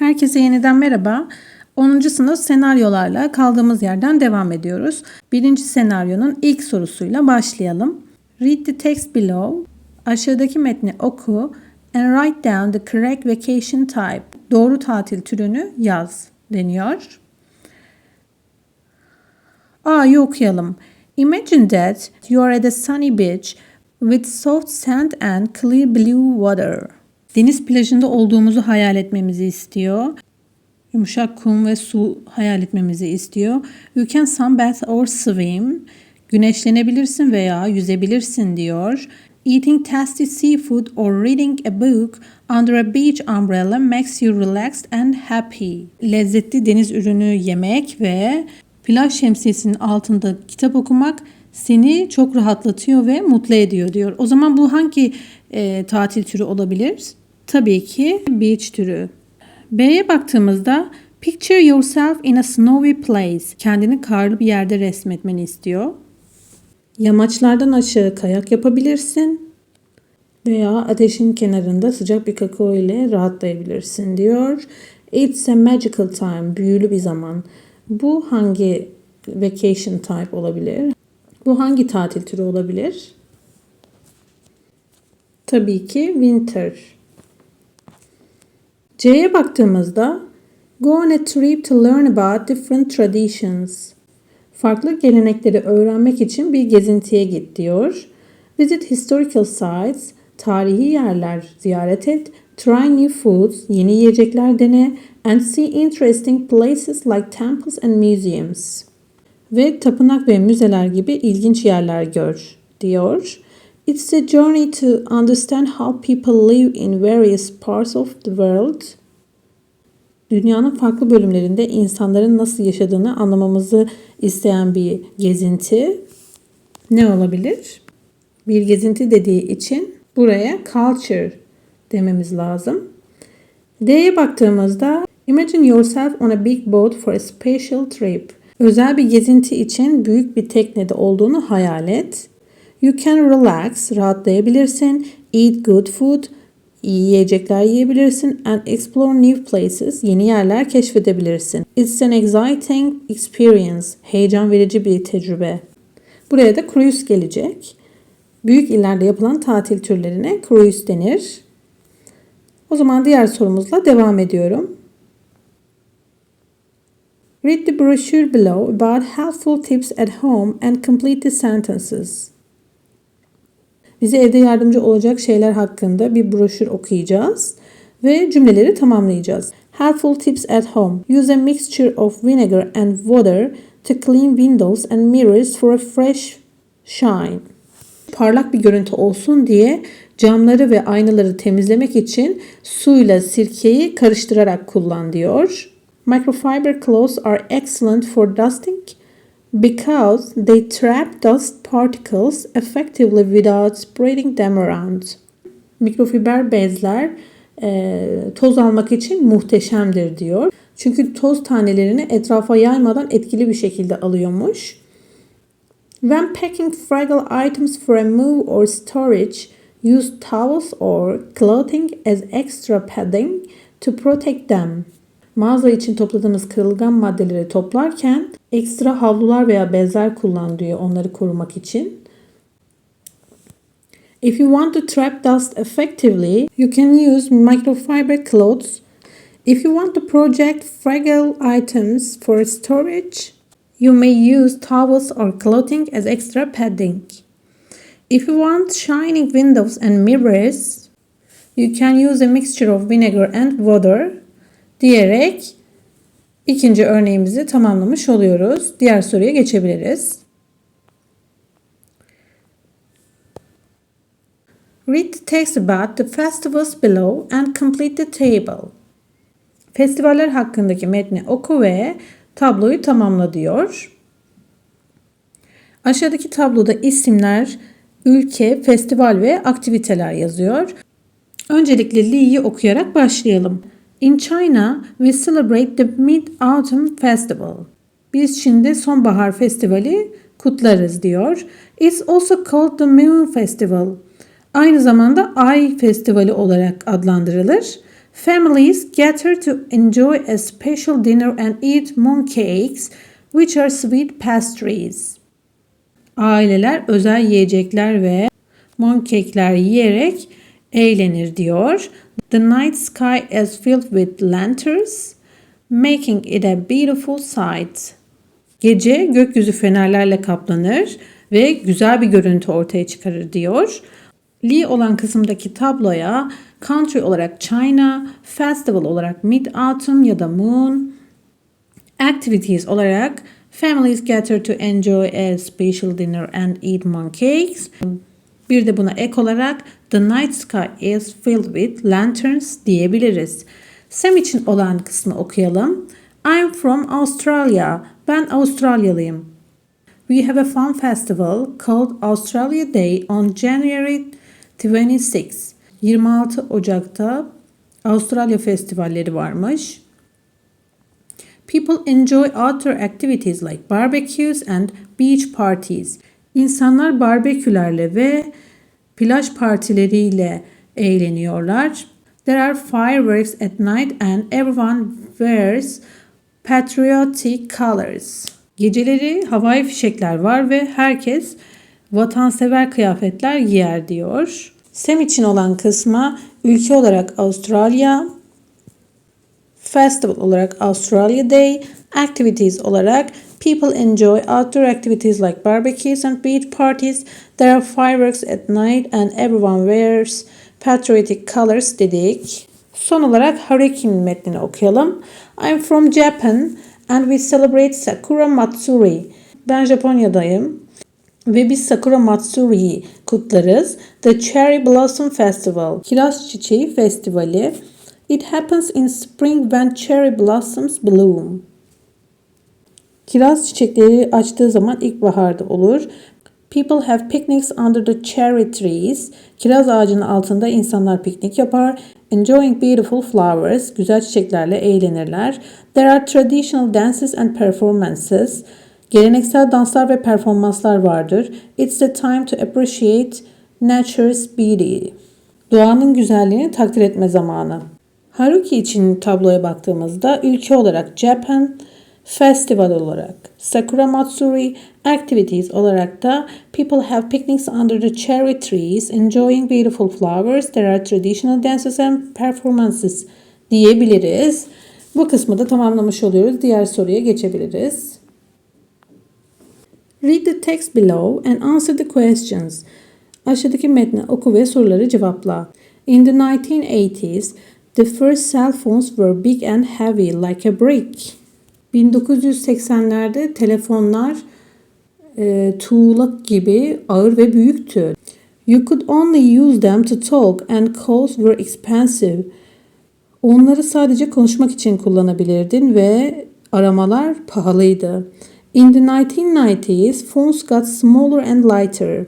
Herkese yeniden merhaba. 10. sınıf senaryolarla kaldığımız yerden devam ediyoruz. Birinci senaryonun ilk sorusuyla başlayalım. Read the text below. Aşağıdaki metni oku and write down the correct vacation type. Doğru tatil türünü yaz deniyor. A'yı okuyalım. Imagine that you are at a sunny beach with soft sand and clear blue water. Deniz plajında olduğumuzu hayal etmemizi istiyor. Yumuşak kum ve su hayal etmemizi istiyor. You can sunbath or swim. Güneşlenebilirsin veya yüzebilirsin diyor. Eating tasty seafood or reading a book under a beach umbrella makes you relaxed and happy. Lezzetli deniz ürünü yemek ve plaj şemsiyesinin altında kitap okumak seni çok rahatlatıyor ve mutlu ediyor diyor. O zaman bu hangi e, tatil türü olabilir? Tabii ki beach türü. B'ye baktığımızda picture yourself in a snowy place. Kendini karlı bir yerde resmetmeni istiyor. Yamaçlardan aşağı kayak yapabilirsin veya ateşin kenarında sıcak bir kakao ile rahatlayabilirsin diyor. It's a magical time, büyülü bir zaman. Bu hangi vacation type olabilir? Bu hangi tatil türü olabilir? Tabii ki winter. C'ye baktığımızda Go on a trip to learn about different traditions. Farklı gelenekleri öğrenmek için bir gezintiye git diyor. Visit historical sites, tarihi yerler ziyaret et, try new foods, yeni yiyecekler dene, and see interesting places like temples and museums. Ve tapınak ve müzeler gibi ilginç yerler gör diyor. It's a journey to understand how people live in various parts of the world. Dünyanın farklı bölümlerinde insanların nasıl yaşadığını anlamamızı isteyen bir gezinti. Ne olabilir? Bir gezinti dediği için buraya culture dememiz lazım. D'ye baktığımızda Imagine yourself on a big boat for a special trip. Özel bir gezinti için büyük bir teknede olduğunu hayal et. You can relax, rahatlayabilirsin. Eat good food, yiyecekler yiyebilirsin. And explore new places, yeni yerler keşfedebilirsin. It's an exciting experience, heyecan verici bir tecrübe. Buraya da cruise gelecek. Büyük illerde yapılan tatil türlerine cruise denir. O zaman diğer sorumuzla devam ediyorum. Read the brochure below about helpful tips at home and complete the sentences. Bize evde yardımcı olacak şeyler hakkında bir broşür okuyacağız ve cümleleri tamamlayacağız. Helpful tips at home. Use a mixture of vinegar and water to clean windows and mirrors for a fresh shine. Parlak bir görüntü olsun diye camları ve aynaları temizlemek için suyla sirkeyi karıştırarak kullan diyor. Microfiber clothes are excellent for dusting because they trap dust particles effectively without spreading them around. Mikrofiber bezler e, toz almak için muhteşemdir diyor. Çünkü toz tanelerini etrafa yaymadan etkili bir şekilde alıyormuş. When packing fragile items for a move or storage, use towels or clothing as extra padding to protect them. Mağaza için topladığımız kırılgan maddeleri toplarken ekstra havlular veya bezler kullan diyor onları korumak için. If you want to trap dust effectively, you can use microfiber clothes. If you want to project fragile items for storage, you may use towels or clothing as extra padding. If you want shining windows and mirrors, you can use a mixture of vinegar and water diyerek ikinci örneğimizi tamamlamış oluyoruz. Diğer soruya geçebiliriz. Read the text about the festivals below and complete the table. Festivaller hakkındaki metni oku ve tabloyu tamamla diyor. Aşağıdaki tabloda isimler, ülke, festival ve aktiviteler yazıyor. Öncelikle Li'yi okuyarak başlayalım. In China, we celebrate the Mid-Autumn Festival. Biz Çin'de sonbahar festivali kutlarız diyor. It's also called the Moon Festival. Aynı zamanda Ay Festivali olarak adlandırılır. Families gather to enjoy a special dinner and eat mooncakes, which are sweet pastries. Aileler özel yiyecekler ve mooncakesler yiyerek eğlenir diyor. The night sky is filled with lanterns, making it a beautiful sight. Gece gökyüzü fenerlerle kaplanır ve güzel bir görüntü ortaya çıkarır diyor. Lee olan kısımdaki tabloya country olarak China, festival olarak Mid Autumn ya da Moon, activities olarak families gather to enjoy a special dinner and eat mooncakes. Bir de buna ek olarak the night sky is filled with lanterns diyebiliriz. Sam için olan kısmı okuyalım. I'm from Australia. Ben Avustralyalıyım. We have a fun festival called Australia Day on January 26. 26 Ocak'ta Avustralya festivalleri varmış. People enjoy outdoor activities like barbecues and beach parties. İnsanlar barbekülerle ve plaj partileriyle eğleniyorlar. There are fireworks at night and everyone wears patriotic colors. Geceleri havai fişekler var ve herkes vatansever kıyafetler giyer diyor. Sam için olan kısma ülke olarak Avustralya, Festival olarak Australia Day, Activities olarak People enjoy outdoor activities like barbecues and beach parties. There are fireworks at night and everyone wears patriotic colors dedik. Son olarak Haruki'nin metnini okuyalım. I'm from Japan and we celebrate Sakura Matsuri. Ben Japonya'dayım ve biz Sakura Matsuri'yi kutlarız. The Cherry Blossom Festival, Kiraz Çiçeği Festivali. It happens in spring when cherry blossoms bloom. Kiraz çiçekleri açtığı zaman ilkbaharda olur. People have picnics under the cherry trees. Kiraz ağacının altında insanlar piknik yapar. Enjoying beautiful flowers. Güzel çiçeklerle eğlenirler. There are traditional dances and performances. Geleneksel danslar ve performanslar vardır. It's the time to appreciate nature's beauty. Doğanın güzelliğini takdir etme zamanı. Haruki için tabloya baktığımızda ülke olarak Japan, festival olarak Sakura Matsuri, activities olarak da people have picnics under the cherry trees, enjoying beautiful flowers, there are traditional dances and performances diyebiliriz. Bu kısmı da tamamlamış oluyoruz. Diğer soruya geçebiliriz. Read the text below and answer the questions. Aşağıdaki metni oku ve soruları cevapla. In the 1980s, the first cell phones were big and heavy like a brick. 1980'lerde telefonlar e, tuğlak gibi ağır ve büyüktü. You could only use them to talk and calls were expensive. Onları sadece konuşmak için kullanabilirdin ve aramalar pahalıydı. In the 1990s, phones got smaller and lighter.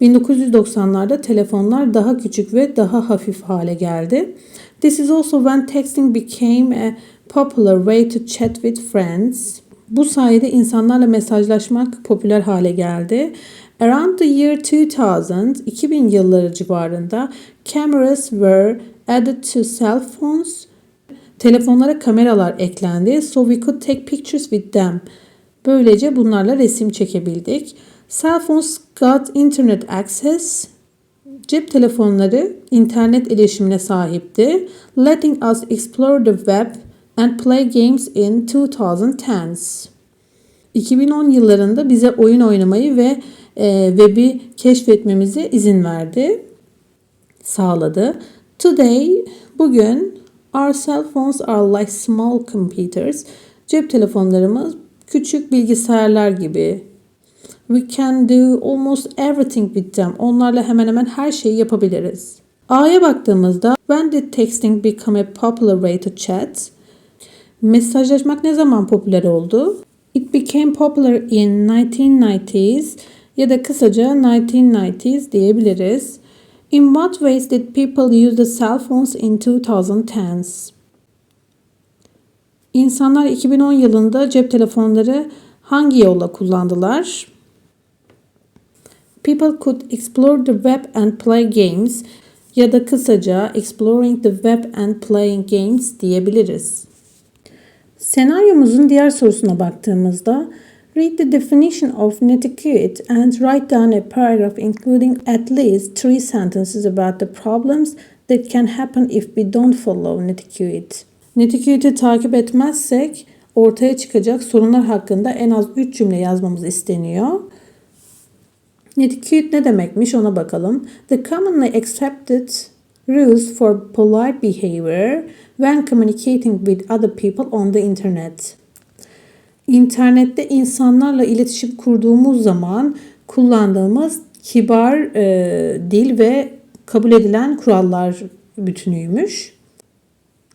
1990'larda telefonlar daha küçük ve daha hafif hale geldi. This is also when texting became a popular way to chat with friends. Bu sayede insanlarla mesajlaşmak popüler hale geldi. Around the year 2000, 2000 yılları civarında cameras were added to cell phones. Telefonlara kameralar eklendi. So we could take pictures with them. Böylece bunlarla resim çekebildik. Cell phones got internet access. Cep telefonları internet erişimine sahipti. Letting us explore the web and play games in 2010s. 2010 yıllarında bize oyun oynamayı ve e, web'i keşfetmemize izin verdi, sağladı. Today, bugün our cell phones are like small computers. Cep telefonlarımız küçük bilgisayarlar gibi. We can do almost everything with them. Onlarla hemen hemen her şeyi yapabiliriz. A'ya baktığımızda when did texting become a popular way to chat? Mesajlaşmak ne zaman popüler oldu? It became popular in 1990s ya da kısaca 1990s diyebiliriz. In what ways did people use the cell phones in 2010s? İnsanlar 2010 yılında cep telefonları hangi yolla kullandılar? People could explore the web and play games. ya da kısaca exploring the web and playing games diyebiliriz. Senaryomuzun diğer sorusuna baktığımızda Read the definition of netiquette and write down a paragraph including at least three sentences about the problems that can happen if we don't follow netiquette. Netiquette'i takip etmezsek ortaya çıkacak sorunlar hakkında en az 3 cümle yazmamız isteniyor. Netiquette ne demekmiş ona bakalım. The commonly accepted rules for polite behavior when communicating with other people on the internet. İnternette insanlarla iletişim kurduğumuz zaman kullandığımız kibar e, dil ve kabul edilen kurallar bütünüymüş.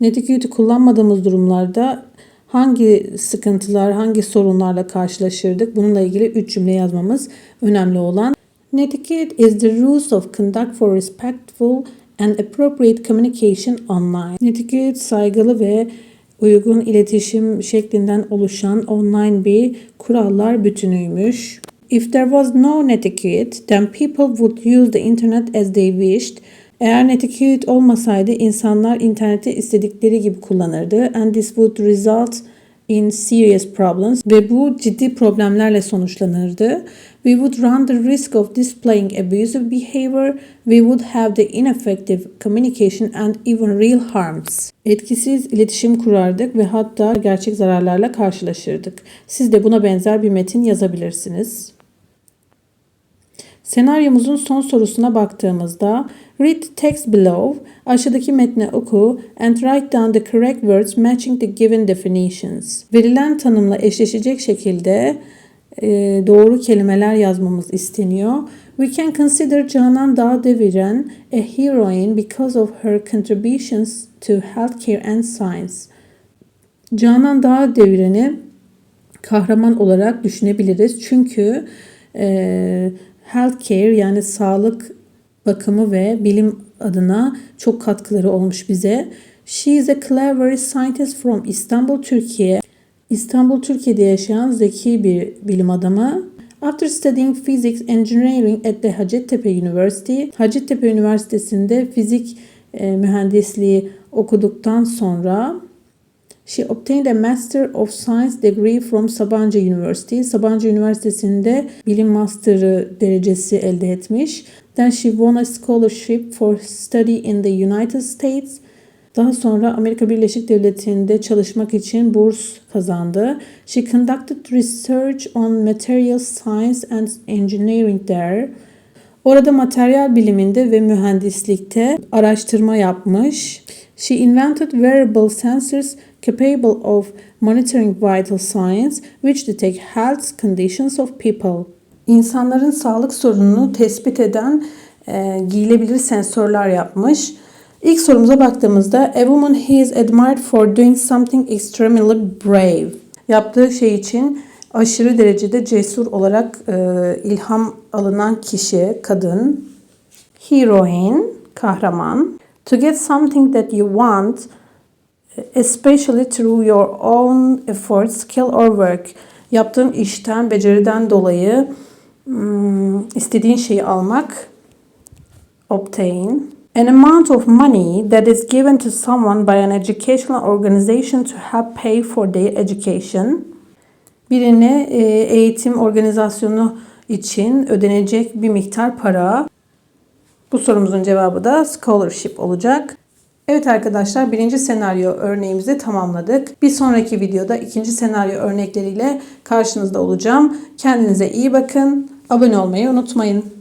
Netiquette'i kullanmadığımız durumlarda hangi sıkıntılar, hangi sorunlarla karşılaşırdık? Bununla ilgili 3 cümle yazmamız önemli olan. Netiquette is the rules of conduct for respectful and appropriate communication online. Netiquette saygılı ve uygun iletişim şeklinden oluşan online bir kurallar bütünüymüş. If there was no netiquette, then people would use the internet as they wished. Eğer netiquette olmasaydı insanlar interneti istedikleri gibi kullanırdı. And this would result in serious problems ve bu ciddi problemlerle sonuçlanırdı. We would run the risk of displaying abusive behavior. We would have the ineffective communication and even real harms. Etkisiz iletişim kurardık ve hatta gerçek zararlarla karşılaşırdık. Siz de buna benzer bir metin yazabilirsiniz. Senaryomuzun son sorusuna baktığımızda Read text below, aşağıdaki metni oku and write down the correct words matching the given definitions. Verilen tanımla eşleşecek şekilde e, doğru kelimeler yazmamız isteniyor. We can consider Canan Dağdeviren a heroine because of her contributions to healthcare and science. Canan Dağdeviren'i kahraman olarak düşünebiliriz. Çünkü e, healthcare yani sağlık bakımı ve bilim adına çok katkıları olmuş bize. She is a clever scientist from Istanbul, Türkiye. İstanbul, Türkiye'de yaşayan zeki bir bilim adamı. After studying physics engineering at the Hacettepe University, Hacettepe Üniversitesi'nde fizik e, mühendisliği okuduktan sonra She obtained a Master of Science degree from Sabancı University. Sabancı Üniversitesi'nde bilim master'ı derecesi elde etmiş. Then she won a scholarship for study in the United States. Daha sonra Amerika Birleşik Devletleri'nde çalışmak için burs kazandı. She conducted research on material science and engineering there. Orada materyal biliminde ve mühendislikte araştırma yapmış. She invented wearable sensors capable of monitoring vital signs which detect health conditions of people. İnsanların sağlık sorununu tespit eden e, giyilebilir sensörler yapmış. İlk sorumuza baktığımızda A woman he is admired for doing something extremely brave. Yaptığı şey için aşırı derecede cesur olarak e, ilham alınan kişi, kadın. Heroine, kahraman. To get something that you want, especially through your own effort, skill or work. Yaptığın işten, beceriden dolayı hmm, istediğin şeyi almak. Obtain. An amount of money that is given to someone by an educational organization to help pay for their education. Birine eğitim organizasyonu için ödenecek bir miktar para. Bu sorumuzun cevabı da scholarship olacak. Evet arkadaşlar birinci senaryo örneğimizi tamamladık. Bir sonraki videoda ikinci senaryo örnekleriyle karşınızda olacağım. Kendinize iyi bakın. Abone olmayı unutmayın.